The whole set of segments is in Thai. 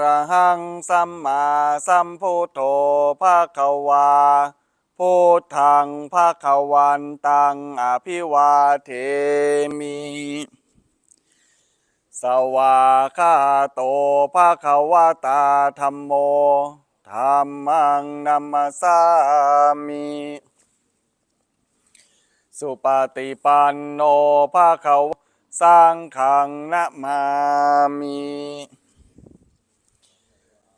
ระหังสัมมาสัมพุทโธภาควาพุทธังภาควันตังอภิวาเทมิ สวากาโตภาควตาธรรมโมธรรมังนัมสสามิสุปฏิปันโนภาควสังฆังนะมามิ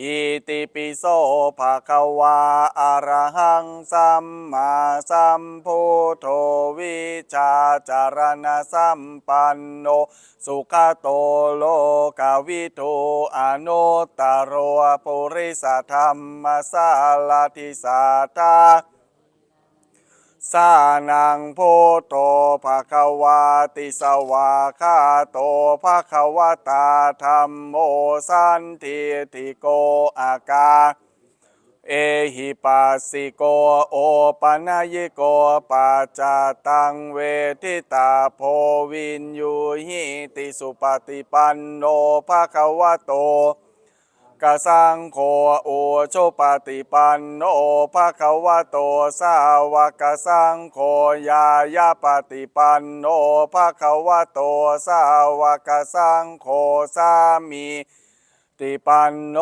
อิติปิโสภะคะวะอะระหังสัมมาสัมพุทโธวิชาจารณสัมปันโน สุขโตโลกวิทูอนุตตรโรปุริสธรรมสาลทิสาตา สานังโพโตภะคะวาติสวาคาโตภะคะวตาธรรมโมสันทิติโกอากา เอหิปัสสิโกโอปัญญิโกปัจจตังเวทิตาโพวินยูหิติสุปฏิปันโนภะคะวะโต กสังโฆโอโชปฏิปันโนภะคะวะโตสาวกสังโฆยายาปฏิปันโนภะคะวะโตสาวกสังโฆสามี ติปันโน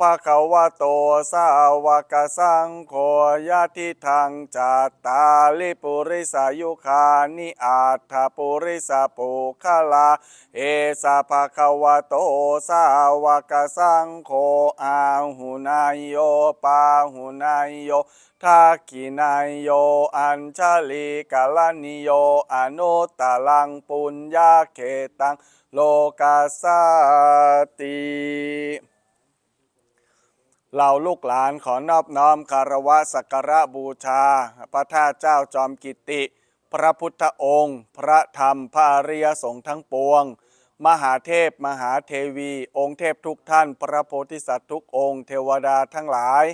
ภะคะวะโตสาวกสังโฆยะทิทังจัตตาลิปุริสายุคานิอาถาปุริสปุคลาเอสะภะคะวะโตสาวกสังโฆอาหุนายโยปาหุนายโยทักขินายโยอัญชลีกาลนิโยอนุตตลังปุญญาเขตัง โลกาสาติเราลูกหลานขอนอบน้อมคารวะสักการะบูชา พระธาตุเจ้าจอมกิติ พระพุทธองค์ พระธรรมพระอริยสงฆ์ทั้งปวง มหาเทพมหาเทวี องค์เทพทุกท่าน พระโพธิสัตว์ทุกองค์ เทวดาทั้งหลาย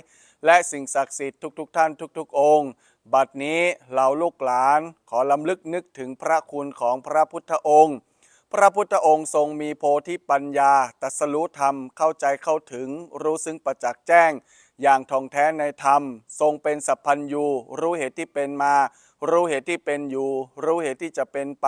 และสิ่งศักดิ์สิทธิ์ทุกๆทท่านทุก ๆ องค์ บัดนี้เราลูกหลานขอลำลึกนึกถึงพระคุณของพระพุทธองค์ พระพุทธองค์ทรงมีโพธิปัญญาตัสรู้ธรรมเข้าใจเข้าถึงรู้ซึ้งประจักษ์แจ้ง อย่างท่องแท้ในธรรม ทรงเป็นสัพพัญญูรู้เหตุที่เป็นมา รู้เหตุที่เป็นอยู่ รู้เหตุที่จะเป็นไป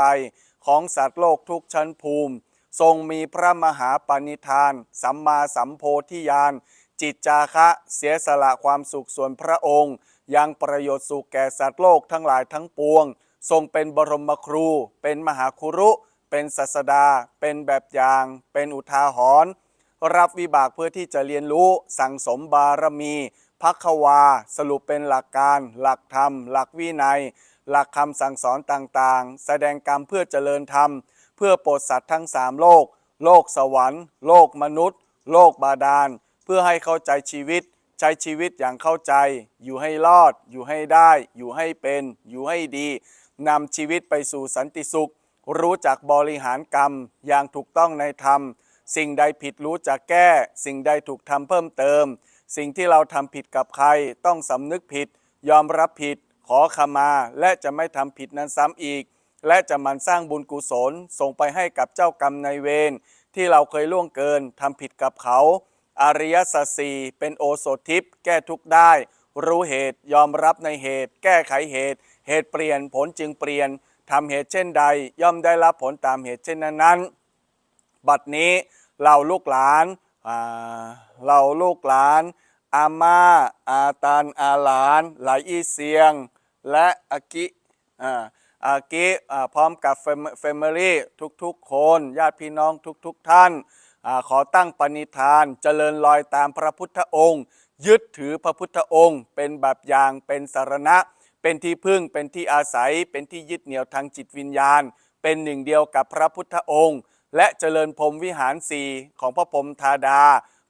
ของสัตว์โลกทุกชั้นภูมิ ทรงมีพระมหาปณิธาน สัมมาสัมโพธิญาณจิตจาคะเสียสละความสุขส่วนพระองค์ ยังประโยชน์สุขแก่สัตว์โลกทั้งหลายทั้งปวง ทรงเป็นบรมครู เป็นมหาคุรุ เป็นศาสดา เป็นแบบอย่าง เป็นอุทาหรณ์รับวิบากเพื่อที่จะเรียนรู้สั่งสมบารมีพักวา สรุปเป็นหลักการ หลักธรรม หลักวินัย หลักคำสั่งสอนต่างๆ แสดงกรรมเพื่อเจริญธรรม เพื่อโปรดสัตว์ทั้งสามโลก โลกสวรรค์ โลกมนุษย์ โลกบาดาล เพื่อให้เข้าใจชีวิต ใช้ชีวิตอย่างเข้าใจ อยู่ให้รอด อยู่ให้ได้ อยู่ให้เป็น อยู่ให้ดีนำชีวิตไปสู่สันติสุข รู้จักบริหารกรรมอย่างถูกต้องในธรรม สิ่งใดผิดรู้จักแก้ สิ่งใดถูกทำเพิ่มเติม สิ่งที่เราทำผิดกับใคร ต้องสำนึกผิด ยอมรับผิด ขอขมา และจะไม่ทำผิดนั้นซ้ำอีก และจะมันสร้างบุญกุศล ส่งไปให้กับเจ้ากรรมนายเวรที่เราเคยล่วงเกินทำผิดกับเขา อริยสัจสี่เป็นโอโสถทิพย์แก้ทุกได้ รู้เหตุยอมรับในเหตุ แก้ไขเหตุ เหตุเปลี่ยนผลจึงเปลี่ยน ทำเหตุเช่นใด ย่อมได้รับผลตามเหตุเช่นนั้นๆบัดนี้เราลูกหลานาเราลูกหลานอาม่าอาตันอาหลานหลายอีเสียง และอากิอากิพร้อมกับเฟมิลี่ทุกๆ คน ญาติพี่น้องทุกๆ ท่านอขอตั้งปณิธานเจริญรอยตามพระพุทธองค์ ยึดถือพระพุทธองค์ เป็นแบบอย่างเป็นสารณะ เป็นที่พึ่งเป็นที่อาศัย เป็นที่ยึดเหนี่ยวทางจิตวิญญาณ เป็นหนึ่งเดียวกับพระพุทธองค์ และเจริญพรมวิหารสี่ของพระพรมธาดา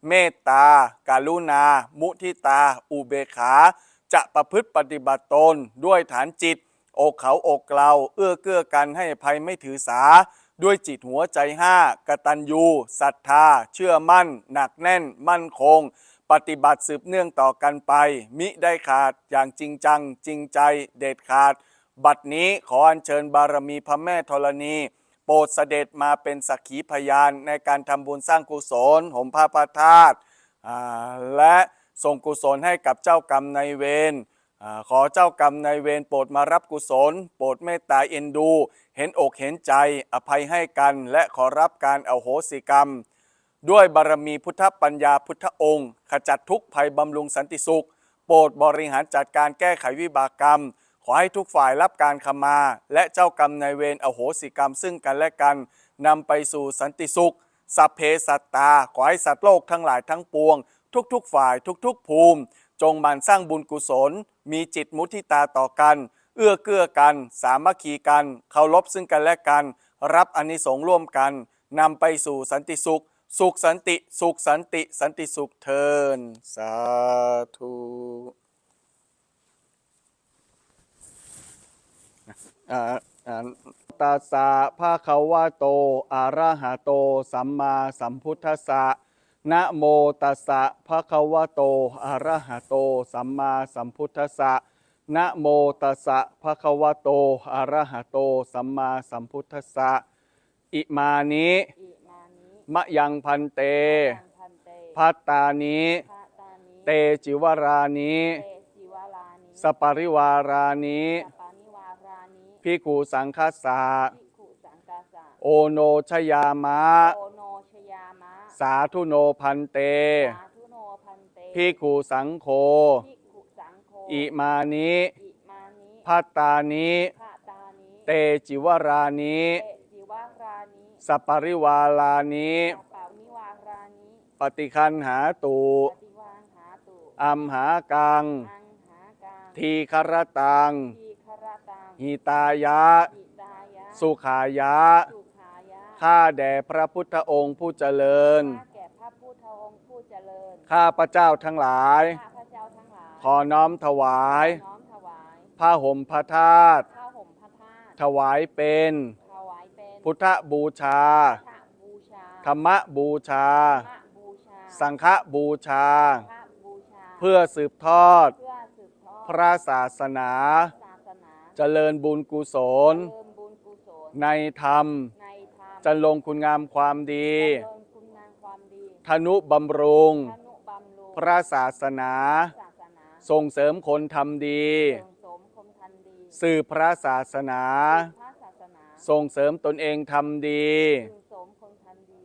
เมตตาการุณา มุทิตา อุเบขา จะประพฤติปฏิบัติตนด้วยฐานจิต อกเขาอกเราเอื้อเกื้อกันให้ภัยไม่ถือสา ด้วยจิตหัวใจห้ากตัญญูศรัทธา เชื่อมั่น หนักแน่น มั่นคง ปฏิบัติสืบเนื่องต่อกันไป มิได้ขาดอย่างจริงจัง จริงใจเด็ดขาด บัดนี้ขออัญเชิญบารมีพระแม่ธรณี โปรดเสด็จมาเป็นสักขีพยานในการทำบุญสร้างกุศลห่มผ้าพระธาตุอ่าและส่งกุศลให้กับเจ้ากรรมนายเวรอ่าขอเจ้ากรรมนายเวรโปรดมารับกุศล โปรดเมตตาเอ็นดู เห็นอกเห็นใจ อภัยให้กัน และขอรับการอโหสิกรรม ด้วยบารมีพุทธปัญญาพุทธองค์ ขจัดทุกภัยบำรุงสันติสุข โปรดบริหารจัดการแก้ไขวิบากกรรม ขอให้ทุกฝ่ายรับการขมา และเจ้ากรรมนายเวรอโหสิกรรมซึ่งกันและกันนำไปสู่สันติสุข สัพเพสัตตา ขอให้สัตว์โลกทั้งหลายทั้งปวง ทุกๆฝ่ายทุกๆ ภูมิ จงมันสร้างบุญกุศล มีจิตมุทิตาต่อกัน เอื้อเกื้อกัน สามัคคีกันเคารพซึ่งกันและกัน รับอานิสงส์ร่วมกันนำไปสู่สันติสุข สุขสันติ สุขสันติ สันติสุขเทิน สาธุอ่าอ่าตัสสะภะคะวะโตอะระหะโต สัมมาสัมพุทธัสสะนะโมตัสสะภะคะวะโต อะระหะโต สัมมาสัมพุทธัสสะนะโมตัสสะภะคะวะโต อะระหะโต สัมมาสัมพุทธัสสะอิมานิ มานิมะยังพันเตยังพันเต พัตตานิพระตานิเตจิวรานิเตจิวาลานิสปาริวารานิสปานิวารานิพิกขุสังคสาภิกขุสังกาสะโอโนชยามะโอโนชยามะ สาธุโนพันเตสาธุโนพันเตพิกขุสังโฆภิกขุสังโฆอิมานิอิมานิพัตตานิพระตานิเตจิวรานิเตจิวารานิ สปาริวาลานิสปานิวารานิปฏิคันหาตุปฏิวางหาตุอัมหากัง อังหากังทีครตัง ทีครตังหิตายะ อิตายะสุขายะ สุขายะข้าแด่พระพุทธองค์ผู้เจริญ ข้าแก่พระพุทธองค์ผู้เจริญข้าพระเจ้าทั้งหลาย ข้าพระเจ้าทั้งหลายขอน้อมถวาย น้อมถวายผ้าห่มพระธาตุข้าวห่มพระธาตุถวายเป็นถวายเป็น พุทธบูชาพระบูชา ธรรมบูชาพระบูชาสังฆบูชาพระบูชาเพื่อสืบทอด เพื่อสืบทอดพระศาสนา ศาสนาเจริญบุญกุศลเริ่มบุญกุศลในธรรม ในธรรมจะลงคุณงามความดี เจริญคุณงามความดีธนุบำรุง ธนุบำรุงพระศาสนา ศาสนาส่งเสริมคนทำดี ส่งสมคมทันดีสืบพระศาสนาพระศาสนา ส่งเสริมตนเองทำดี ส่งสมคนทันดี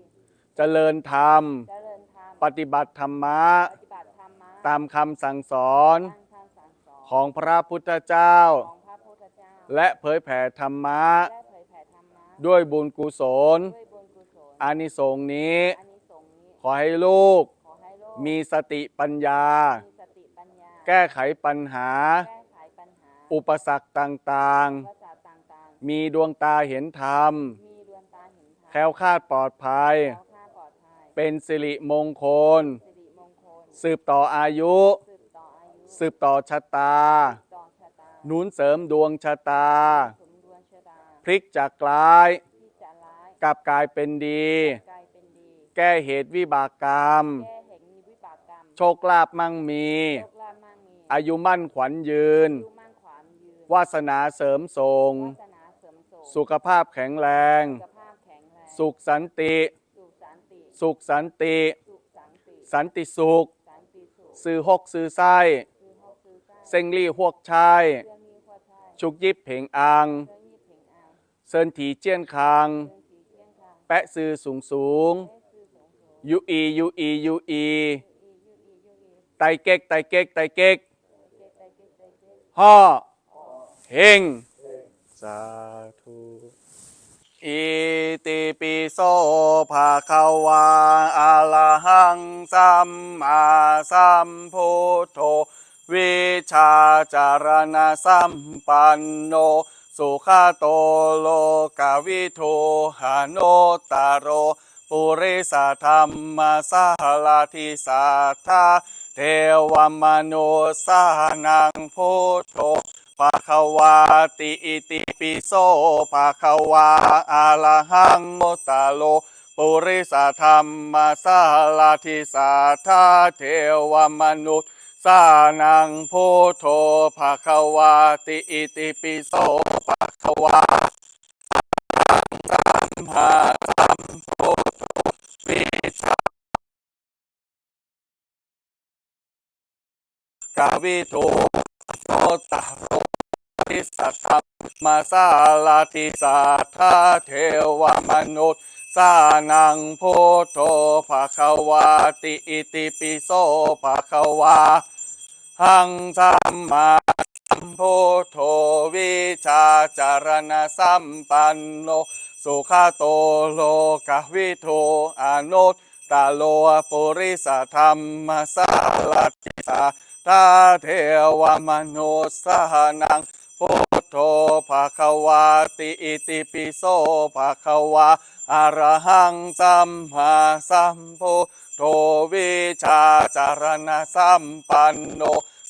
เจริญธรรม เจริญธรรม ปฏิบัติธรรมะ ปฏิบัติธรรมะ ตามคำสั่งสอนตามคำสั่งสอนของพระพุทธเจ้า ของพระพุทธเจ้า และเผยแผ่ธรรมะ และเผยแผ่ธรรมะ ด้วยบุญกุศล ด้วยบุญกุศลอานิสงส์นี้ อานิสงส์นี้ ขอให้ลูก ขอให้โลกมีสติปัญญา มีสติปัญญา แก้ไขปัญหา แก้ไขปัญหา อุปสรรคต่างภาษาต่างๆ มีดวงตาเห็นธรรมๆมีดวงตาเห็นธรรมแคล้วคลาดปลอดภัย แคล้วคลาดปลอดภัยเป็นสิริมงคล สิริมงคลสืบต่ออายุ สืบต่ออายุสืบต่อชะตา ต่อชะตาหนุนเสริมดวงชะตา สมดวงชะตาพลิกจากร้ายที่จะร้ายกลับกลายเป็นดี กลายเป็นดี แก้เหตุวิบากกรรม แก้เห็นมีวิบากกรรมโชคลาภมั่งมี โชคลาภมั่งมีอายุมั่นขวัญยืน อายุมั่นขวามยืนวาสนาเสริมส่งวาสนาเสริมส่งสุขภาพแข็งแรง สุขภาพแข็งแรง สุขสันติ สุขสันติ สุขสันติ สุขสันติ สันติสุข สันติสุขซื้อหกซื้อไส้ซื้อหกซื้อไส้เซ็งลี่หวกชาย เรื่องนี้ข้อใช่ชุกยิบเพ่งอัง เรื่องนี้เพ่งอ่างเซินถีเจี้ยนคาง เรื่องสีเที่ยงค่ะแปะซื้อสูงสูงเอ้ยซื้อสูงสูงยูอียูอียูอีอียูอียูอีไตเก๊กไตเก๊กไตเก๊กเก๊กเก๊กเก๊กเก๊กเก๊กห่อเฮง สาธุอิติปิโสภาคาวาอะระหังสัมมาสัมพุทโธวิชาจารณะสัมปันโน สุขโตโลกาวิโทหาโนตาโร ปุริสธรรมสาลาทิสัทธาเทวมนุสานังพุทโธ ภะคะวาติอิติปิโสภะคะวาอะระหังโมตตาโล ปุริสธรรมสาลาทิสาธาเทวมนุษย์สานังพุทโธภะคะวาติอิติปิโสภะคะวาสัมมาสัมพุทโธวิชากาวิโตโตตะโร ติสัทธรรมาสาลาทิสาธาเทวมนุษย์สานังโพุทโธภะควาติอิติปิโสภะควาหังสัมมาสัมพุทวิชาจารณสัมปันโนสุขโตโลกวิโทอนุตตาโลปุริสธรรมสาลติสาทาเทวมนุสสหนัง พุทโธภะคะวาติอิติปิโสภะคะวาอะระหังสัมมาสัมพุทโธวิชาจารณะสัมปันโน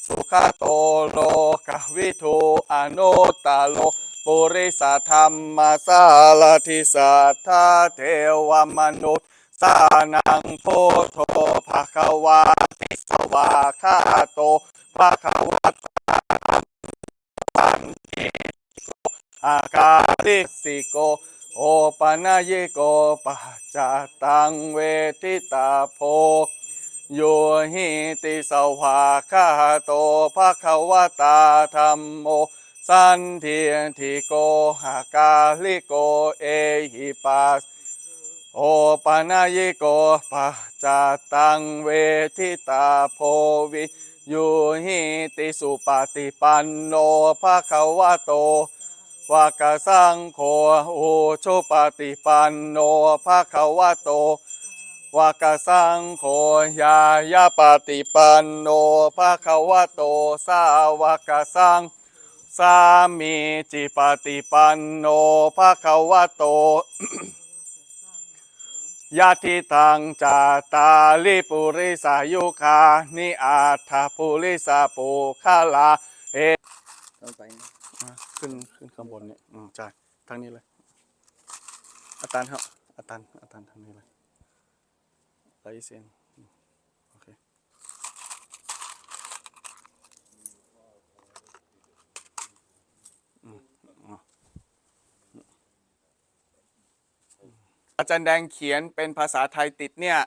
สุขโตโลกวิทูอนุตาโลปุริสธรรมสาลทิสัทธาเทวมนุษย์สานังพุทโธภะคะวาติสวาคาโตภะคะวะโตปันติโก อากาลิสิโก โอปนะยิโกปัจจตังเวทิตาโพโยหิติสวาคาโตภะคะวตาธรรมโม สันเทียนทิโกหากาลิโกเอหิปัสโอปนายิโกปัจจตังเวทิตาโพวิ โยหิติสุปฏิปันโนภะคะวะโตวากาสังโฆโอุชุปฏิปันโนภะคะวะโตวากาสังโฆยายาปฏิปันโนภะคะวะโตสาวกสังสามีจิปฏิปันโนภะคะวะโต ยะทิตังจาตาลิปุริสายุคานิอาถาปุริสาปุคาลาเอต้องไปอะขึ้นขึ้นข้างบนเนี่ยอืมใช่ทางนี้เลย อาจารย์ครับอาจารย์อาจารย์ทางนี้เลยไรเซียนอืมโอเคอืมอะ อาจารย์แดงเขียนเป็นภาษาไทยติดเนี่ย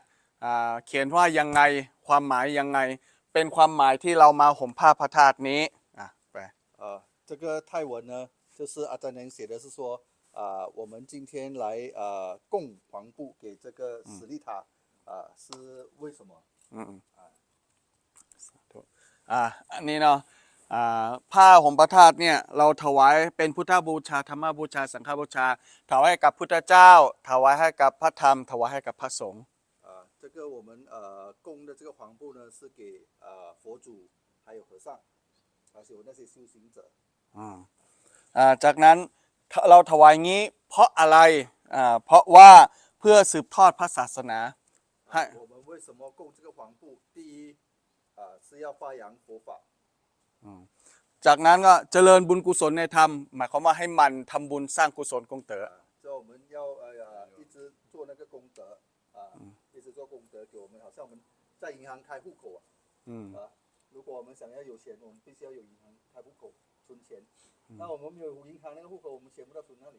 อ่าเขียนว่ายังไงความหมายยังไง เป็นความหมายที่เรามาห่มผ้าพระธาตุนี้อ่ะแปล 呃，这个泰文呢，就是阿占良写的是说，啊、我们今天来呃供黄布给这个史利塔，啊、是为什么？ อืมสาธุอ่าอันนี้เนาะอ่า ผ้าห่มพระธาตุเนี่ยเราถวายเป็นพุทธบูชาธรรมบูชาสังฆบูชา ถวายให้กับพุทธเจ้า ถวายให้กับพระธรรม ถวายให้กับพระสงฆ์ 啊、这个我们呃供的这个黄布呢，是给呃佛祖还有和尚，还有那些修行者。 อ่าอ่าจากนั้นเราถวายงี้เพราะอะไรอ่าเพราะว่าเพื่อสืบทอดพระศาสนาให้ 我们为什么供这个黄布？第一，啊、是要发扬佛法。 จากนั้นก็เจริญบุญกุศลในธรรม หมายความว่าให้มันทำบุญสร้างกุศลกงเต๋อ 啊，所以我们要呃呃一直做那个功德啊，一直做功德给我们，好像我们在银行开户口啊 อืม 啊，如果我们想要有钱，我们必须要有银行开户口存钱。那我们没有银行那个户口，我们钱不知道存哪里。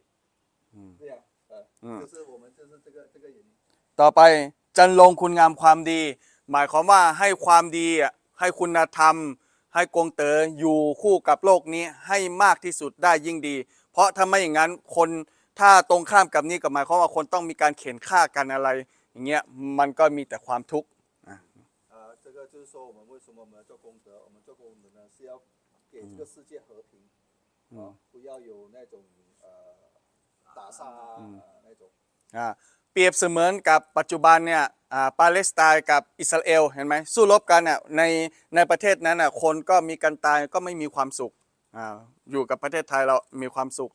嗯对呀、呃，嗯就是我们就是这个这个原因。 ต่อไปจันลงคุณงามความดี หมายความว่าให้ความดีอ่ะให้คุณธรรม ให้กงเต๋ออยู่คู่กับโลกนี้ให้มากที่สุดได้ยิ่งดี เพราะถ้าไม่อย่างนั้นคนถ้าตรงข้ามกับนี้ก็หมายความว่าคนต้องมีการเข็นฆ่ากันอะไร อย่างเงี้ยมันก็มีแต่ความทุกข์ 啊，这个就是说我们为什么我们要做功德？我们做功德呢，是要给这个世界和平，啊，不要有那种呃打杀啊、呃那种。 อ่าเ ปรียบเสมือนกับปัจจุบันเนี่ยปาเลสไตน์กับอิสราเอลเห็นไหมสู้รบกันน่ะในในประเทศนั้นน่ะคนก็มีการตายก็ไม่มีความสุขออยู่กับประเทศไทยเรามีความสุข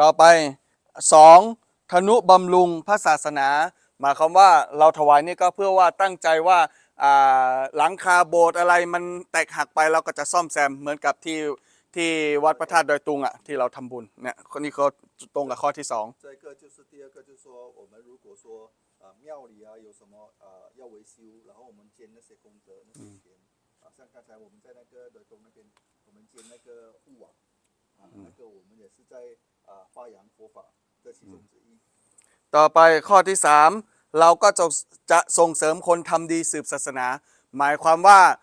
ต่อไปสองธนุบำรุงพระศาสนา หมายความว่าเราถวายนี่ก็เพื่อว่าตั้งใจว่าหลังคาโบสถ์อะไรมันแตกหักไปเราก็จะซ่อมแซมเหมือนกับที่ ที่วัดพระธาตุดอยตุงอ่ะที่เราทำบุญเนี่ยคนนี้เขาตรงกับข้อที่สอง 这个就是第二个，就是说我们如果说啊、庙里啊有什么啊、要维修，然后我们捐那些功德那些钱啊，像刚才我们在那个德东那边，我们捐那个护网啊，那个我们也是在啊、发扬佛法的其中之一。 ต่อไปข้อที่สามเราก็จะจะส่งเสริมคนทำดีสืบศาสนา หมายความว่าอ่า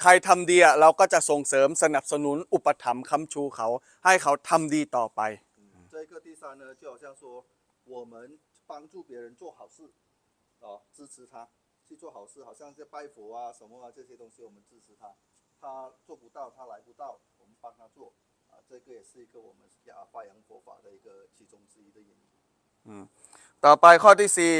ใครทำดีอะเราก็จะส่งเสริมสนับสนุนอุปถัมภ์ค้ำชูเขา ให้เขาทำดีต่อไป 嗯，这个第三呢，就好像说我们帮助别人做好事，哦，支持他去做好事，好像是拜佛啊什么啊这些东西，我们支持他，他做不到，他来不到，我们帮他做，啊，这个也是一个我们啊发扬佛法的一个其中之一的原因。 ต่อไปข้อที่สี่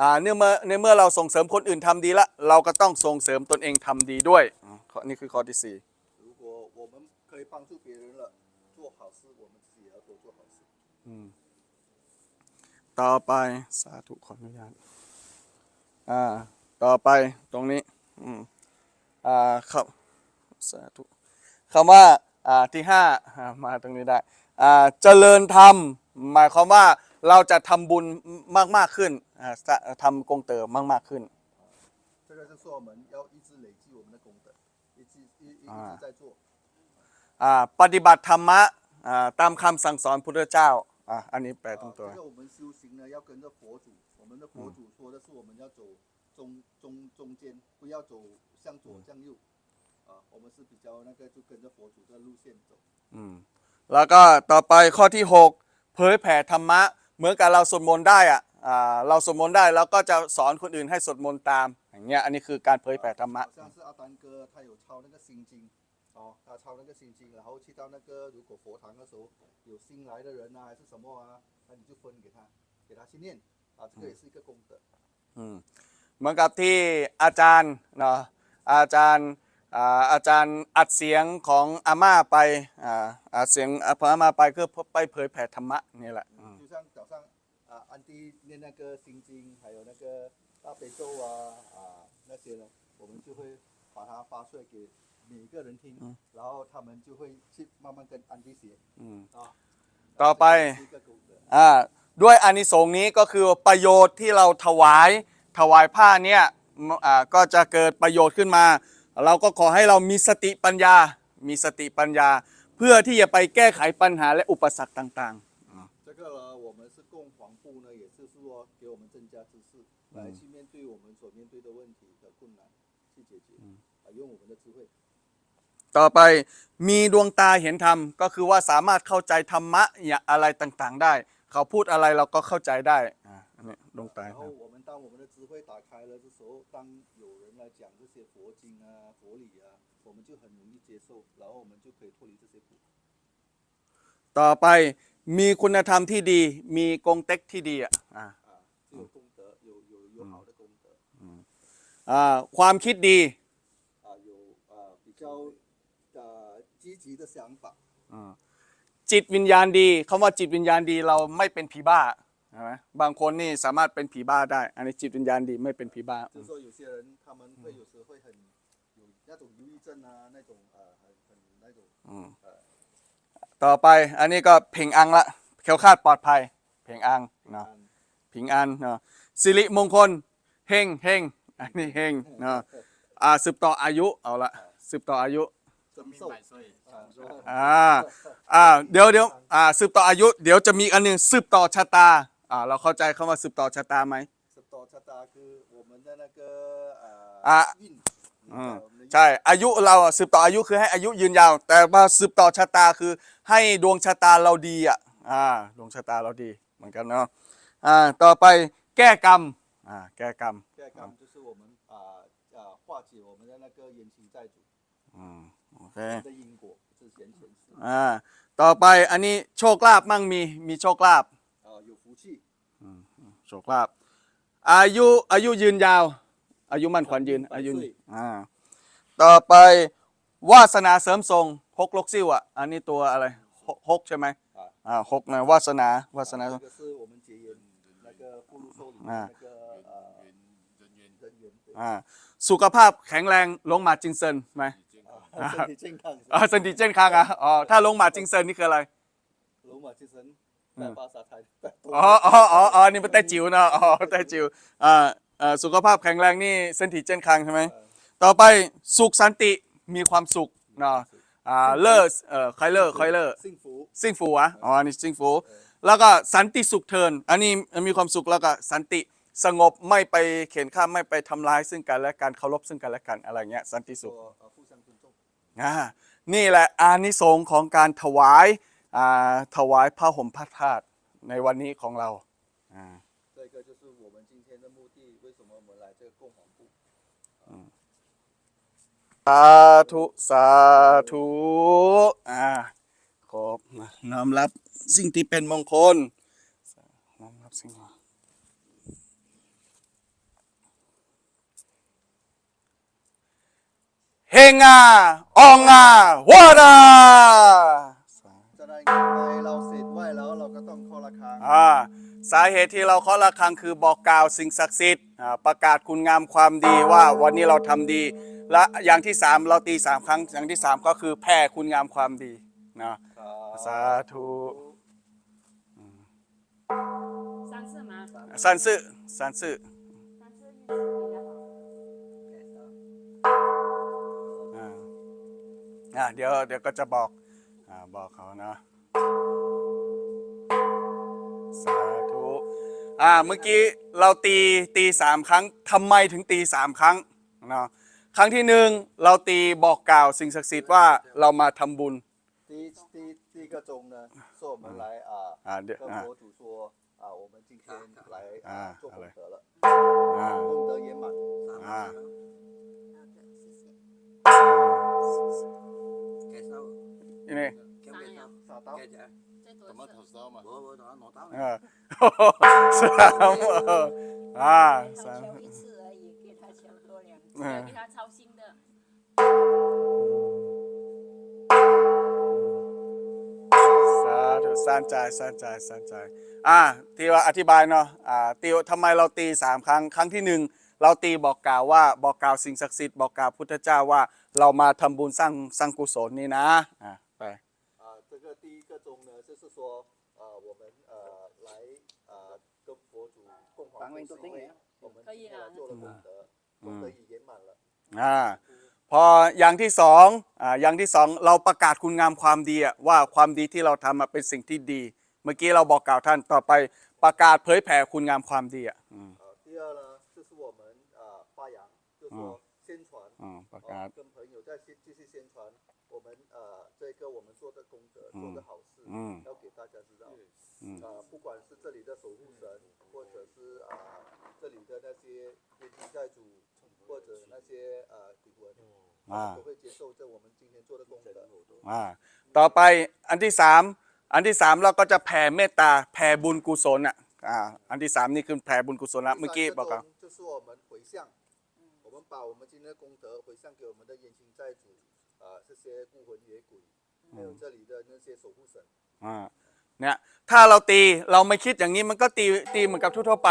อ่าเนื่องเมื่อในเมื่อเราส่งเสริมคนอื่นทำดีละเราก็ต้องส่งเสริมตนเองทำดีด้วยอืมข้อนี่คือข้อที่สี่ 如果我们可以帮助别人了，做好事，我们自己也要多做好事。 ต่อไปสาธุขออนุญาตอ่าต่อไปตรงนี้อืมอ่าครับสาธุคำว่าอ่าที่ห้าอ่ามาตรงนี้ได้อ่าเจริญธรรมหมายความว่า เราจะทำบุญมากมากๆขึ้นอ่าจะทำกงเติมมากมากๆขึ้น 这个就是我们要一直累积我们的功德，一直一一一啊直在做。 อ่าปฏิบัติธรรมะอ่าตามคำสั่งสอนพุทธเจ้าอ่าอันนี้แปลตรงตัว 啊，这个我们修行呢，要跟着佛祖。我们的佛祖说的是，我们要走中中中间，不要走向左向右。啊，我们是比较那个，就跟着佛祖的路线走。 อืมแล้วก็ต่อไปข้อที่ 6 เผยแผ่ธรรมะ เหมือนกับเราสวดมนต์ได้อะอ่าเราสวดมนต์ได้เราก็จะสอนคนอื่นให้สวดมนต์ตามอย่างเงี้ยอันนี้คือการเผยแผ่ธรรมะ 好像是阿丹哥，他有抄那个心经，哦，他抄那个心经，然后去到那个如果佛堂的时候有新来的人啊，还是什么啊，那你就分给他，给他去念，啊，这个也是一个功德。 อืมเหมือนกับที่อาจารย์เนาะอาจารย์อ่าอาจารย์อัดเสียงของอาม่าไปอ่าอัดเสียงอาม่าไปคือไปเผยแผ่ธรรมะนี่แหละ อืม 就像早上啊，安迪念那个心经，还有那个大悲咒啊啊那些呢，我们就会把它发出来给每个人听，然后他们就会去慢慢跟安迪学 อืม 啊。 ต่อไป 这个也是一个功德。 อ่าด้วยอานิสงส์นี้ก็คือประโยชน์ที่เราถวายถวายผ้าเนี่ยมอ่าก็จะเกิดประโยชน์ขึ้นมา เราก็ขอให้เรามีสติปัญญา มีสติปัญญา เพื่อที่จะไปแก้ไขปัญหาและอุปสรรคต่าง 这个呢，我们是供黄部呢，也就是说给我们增加知识，来去面对我们所面对的问题和困难，去解决，啊，用我们的智慧。 ๆ ต่อไปมีดวงตาเห็นธรรม ก็คือว่าสามารถเข้าใจธรรมะอย่าอะไรต่างๆได้ เขาพูดอะไรเราก็เข้าใจได้อ่าอันนี้ดวงตา 然 เห็นธรร 后 ม 我们当我们的智慧打开了的时候，当有人来讲这些佛经啊、佛理啊，我们就很容易接受，然后我们就可以脱离这些苦。 ต่อไป มีคุณธรรมที่ดี มีกงเต็กที่ดีอ่ะอ่า 啊，就有功德，有有有好的功德， อ่าความคิดดี 啊，有啊比较呃积极的想法， จิตวิญญาณดีคำว่าจิตวิญญาณดีเราไม่เป็นผีบ้าใช่ไหมบางคนนี่สามารถเป็นผีบ้าได้ อันนี้จิตวิญญาณดีไม่เป็นผีบ้า 就是说有些人他们会有时会很有那种忧郁症啊，那种呃很很那种呃 ต่อไปอันนี้ก็เพ่งอังละแคล้วคลาดปลอดภัย เพ่งอังเนาะ 安 ผิงอันเนาะสิริมงคลเฮงเฮงอันนี้เฮงเนาะอ่าสืบต่ออายุเอาละสืบต่ออายุ 增寿啊，说 อ่าอ่าเดี๋ยวเดี๋ยวอ่าสืบต่ออายุ เดี๋ยวจะมีอันหนึ่งสืบต่อชะตาอ่าเราเข้าใจคำว่าสืบต่อชะตาไหม 十多ชะตาคือ我们的那个呃啊运， อืม 我们的运 ใช่ อายุเราอะสืบต่ออายุคือให้อายุยืนยาว แต่ว่าสืบต่อชะตาคือให้ดวงชะตาเราดีอ่ะอ่าดวงชะตาเราดีเหมือนกันเนาะอ่าต่อไปแก้กรรมอ่าแก้กรรม 盖缸就是我们啊啊化解我们的那个冤亲债主 อืมโอเค 的因果之前前世 อ่าต่อไปอันนี้โชคลาภมั่งมีมีโชคลาภ 啊有福气 โชคลาภอายุอายุยืนยาว อายุมั่นขวัญยืนอายุยืนอ่า ต่อไปวาสนาเสริมทรงพกลกซิ่วอ่ะอันนี้ตัวอะไร หกหกใช่ไหม 啊， อ่าหกนะวาสนาวาสนา 这个是我们结缘那个附录受里面啊那个呃人缘人缘对 อ่าสุขภาพแข็งแรงลงมาจิงเซินไหม 啊，身体健康是 อ่าสันติเจนค้างอ่ะอ๋อถ้าลงมาจิงเซินนี่คืออะไร 龙马精神在巴萨台在 อ๋ออ๋ออ๋ออ๋อนี่เป็นแต่จิ๋วนะอ๋อแต่จิ๋วอ่าอ่าสุขภาพแข็งแรงนี่สันติเจนค้างใช่ไหม ต่อไปสุขสันติมีความสุขเนาะอ่าเลิศเอ่อไคเลอร์ไคเลอร์ซิ่งฟูซิ่งฟูอะอ๋ออันนี้ซิ่งฟูแล้วก็สันติสุขเทิน อันนี้มีความสุขแล้วก็สันติสงบไม่ไปเข็นฆ่าไม่ไปทำร้ายซึ่งกันและการเคารพซึ่งกันและกันอะไรเงี้ยสันติสุข ตัวผู้สังคุณโตอ่านี่แหละอานิสงส์ของการถวายอ่าถวายพระห่มพระธาตุในวันนี้ของเรา สาธุ สาธุอ่าขอบน้อมรับสิ่งที่เป็นมงคลน้อมรับสิ่งเฮงาอองาวาดาจะได้เงินไปเราเสร็จไหวแล้วเราก็ต้องเข้าราคาอ่า สาเหตุที่เราเคาะระฆังคือบอกกล่าวสิ่งศักดิ์สิทธิ์อ่าประกาศคุณงามความดีว่าวันนี้เราทำดี และอย่างที่สามเราตีสามครั้ง อย่างที่สามก็คือแผ่คุณงามความดีนะ สาธุ 三次吗？ สันสึสันสึ 三次运势比较好。 อ่าอ่าเดี๋ยวเดี๋ยวก็จะบอกอ่าบอกเขานะสาธุ ธ อ่าเมื่อกี้เราตีตีสามครั้งทำไมถึงตีสามครั้งเนาะครั้งที่หนึ่งเราตีบอกกล่าวสิ่งศักดิ์สิทธิ์ว่าเรามาทำบุญ 第一第一第一个钟呢，是我们来啊啊对啊跟佛祖说啊，我们今天来啊啊做功德了， อ่า 功德圆满。 อ่า 好的，谢谢。 Kẻ sau นี่นี่ kéo kẻ sau 撒刀 kẻ chả 再多 tao 一 mất 次 thầu sao mà bố bố nó nó tao เออ สามเอออ่า 给 สาม 他敲一次而已，给他敲多两次，嗯要给他操心的。 สาธุสั้นใจสั้นใจสั้นใจอ่าที่ว่าอธิบายเนาะอ่าตีทำไมเราตีสามครั้ง ครั้งที่หนึ่งเราตีบอกกล่าวว่าบอกกล่าวสิ่งศักดิ์สิทธิ์บอกกล่าวพุทธเจ้าว่าเรามาทำบุญสร้างสร้างกุศลนี่นะอ่าไป 说呃我们呃来呃跟佛祖共黄反布是因为正都定了我们可以了做了功德，功德已圆满了。 อ่าพออย่างที่สองอ่าอย่างที่สองเราประกาศคุณงามความดีอะว่าความดีที่เราทำอะเป็นสิ่งที่ดี เมื่อกี้เราบอกกล่าวท่านต่อไปประกาศเผยแผ่คุณงามความดีอ่ะอืม 呃，第二呢，就是我们呃发扬，就是说宣传， อืมประ 哦 กาศ 跟朋友再继继续宣传我 们呃这个我们做的功德，做的好事，嗯要给大家知道。嗯啊、不管是这里的守护神，或者是啊、这里的那些冤亲债主，或者那些呃灵魂， อ่า 都会接受这我们今天做的功德。 อ่าต่อไปอันที่สามอันที่สามเราก็จะแผ่เมตตาแผ่บุญกุศลอ่ะอ่าอันที่สามนี่คือแผ่บุญกุศลละเมื่อกี้บอก 第 กัน 三个钟就是我们回向，我们把我们今天的功德回向给我们的冤亲债主， 啊、这些孤魂野鬼，还有这里的那些守护神。 อ่าเนี่ยถ้าเราตีเราไม่คิดอย่างนี้มันก็ตีตีเหมือนกับทั่วๆไป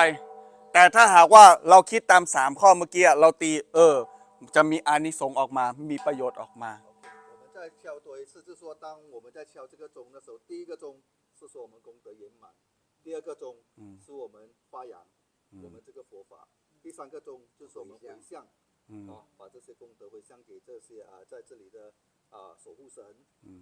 แต่ถ้าหากว่าเราคิดตามสามข้อเมื่อกี้อะเราตีเออ จะมีอานิสงส์ออกมา มีประโยชน์ออกมา 我们再敲多一次，就是说，当我们在敲这个钟的时候，第一个钟是说我们功德圆满，第二个钟是我们发扬我们这个佛法，第三个钟就是我们回向， 啊，把这些功德回向给这些啊在这里的啊守护神，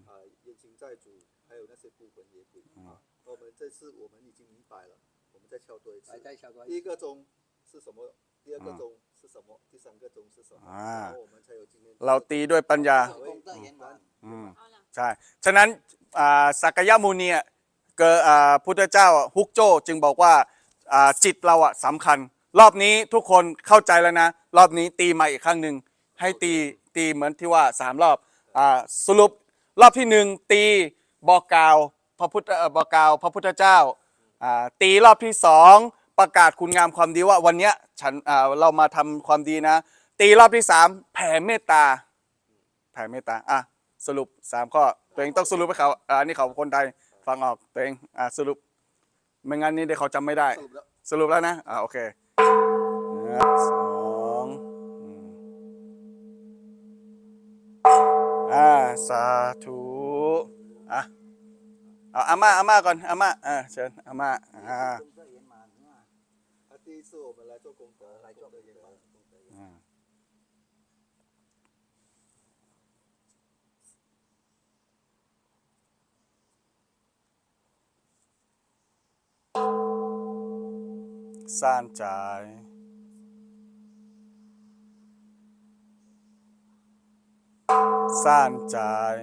啊冤亲债主，还有那些孤魂野鬼啊。我们这次我们已经明白了，我们再敲多一次来。再小多第一个钟是什么？第二个钟是什么？第三个钟是什么？啊然后我们才有今天。 เราตีด้วยปัญญา 功德圆满 อืม 好了， ใช่ ฉะนั้นอ่าสักยมุนีอ่ะเกิดอ่าพุทธเจ้าอ่ะฮุกโจจึงบอกว่าอ่าจิตเราอ่ะสำคัญ รอบนี้ทุกคนเข้าใจแล้วนะ รอบนี้ตีมาอีกครั้งหนึ่งให้ตีตีเหมือนที่ว่าสามรอบอ่าสรุปรอบที่หนึ่งตีบอกกล่าวพระพุทธเอ่อบอกกล่าวพระพุทธเจ้าอ่าตีรอบที่สองประกาศคุณงามความดีว่าวันเนี้ยฉันอ่าเรามาทำความดีนะ ตีรอบที่สามแผ่เมตตา แผ่เมตตาอะสรุปสามข้อตัวเองต้องสรุปให้เขาอ่าอันนี้เขาคนไทยฟังออกตัวเองอ่าสรุปไม่งั้นนี่เดี๋ยวเขาจำไม่ได้ สรุปแล้วสรุปแล้วนะอ่าโอเค นะครัสองอ่าสาธุอะเอาอาม่าอาม่าก่อนอาม่าอ่าเชิญอาม่าอ่า ซ่านจ่ายซ่านจ่าย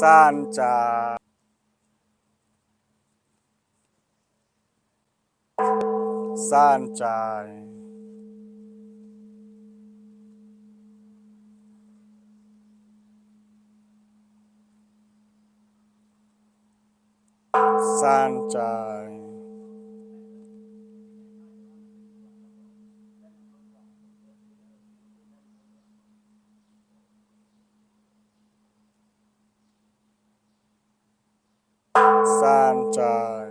ซ่านจ่ายซ่านจ่ายซ่านจ่ายซ่านจ่าย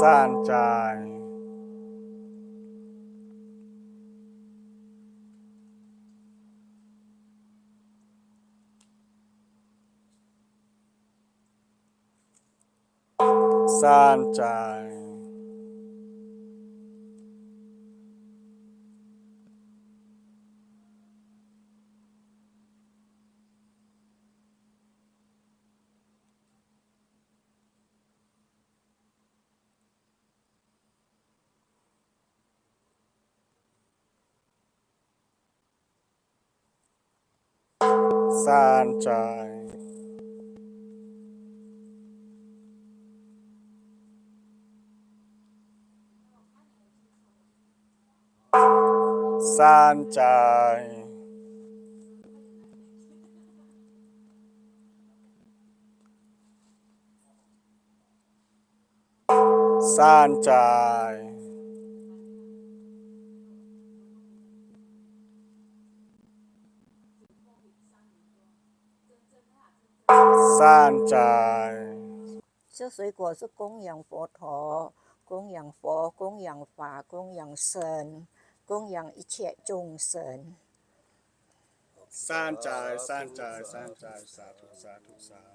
ซ่านจ่ ซ่านจ่ายซ่านจ่ายซ่านจ่ายซ่านจ่ 善哉善哉善哉这水果是供养佛陀供养佛供养法供养僧供养一切众生。三宅，三宅，三宅，萨图，萨图，萨。